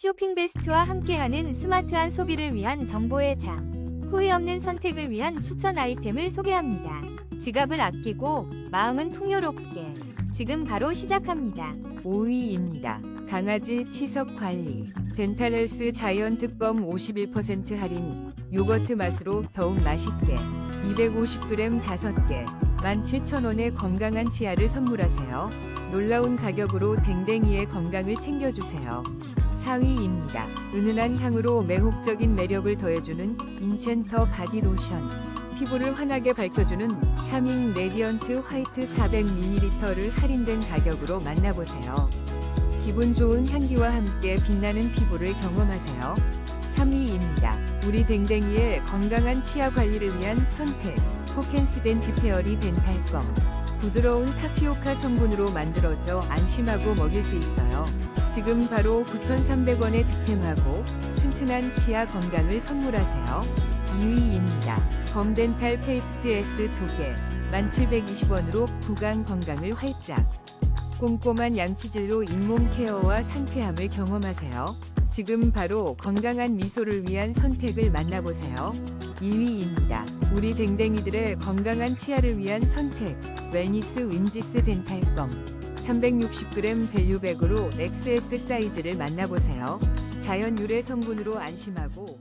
쇼핑 베스트와 함께하는 스마트한 소비를 위한 정보의 장. 후회 없는 선택을 위한 추천 아이템을 소개합니다. 지갑을 아끼고 마음은 풍요롭게. 지금 바로 시작합니다. 5위입니다. 강아지 치석 관리. 덴탈헬스 자이언 특범 51% 할인. 요거트 맛으로 더욱 맛있게. 250g 5개. 17,000원의 건강한 치아를 선물하세요. 놀라운 가격으로 댕댕이의 건강을 챙겨주세요. 4위입니다. 은은한 향으로 매혹적인 매력을 더해주는 인첸터 바디 로션. 피부를 환하게 밝혀주는 차밍 레디언트 화이트 400ml를 할인된 가격으로 만나보세요. 기분 좋은 향기와 함께 빛나는 피부를 경험하세요. 3위입니다. 우리 댕댕이의 건강한 치아 관리를 위한 선택. 호켄스 덴티페어리 덴탈검. 부드러운 타피오카 성분으로 만들어져 안심하고 먹일 수 있어요. 지금 바로 9,300원에 득템하고 튼튼한 치아 건강을 선물하세요. 2위입니다. 검덴탈 페이스트 S 2개 1720원으로 구강 건강을 활짝 꼼꼼한 양치질로 잇몸 케어와 상쾌함을 경험하세요. 지금 바로 건강한 미소를 위한 선택을 만나보세요. 2위입니다. 우리 댕댕이들의 건강한 치아를 위한 선택 웰니스 윈지스 덴탈검 360g 밸류백으로 XS 사이즈를 만나보세요. 자연 유래 성분으로 안심하고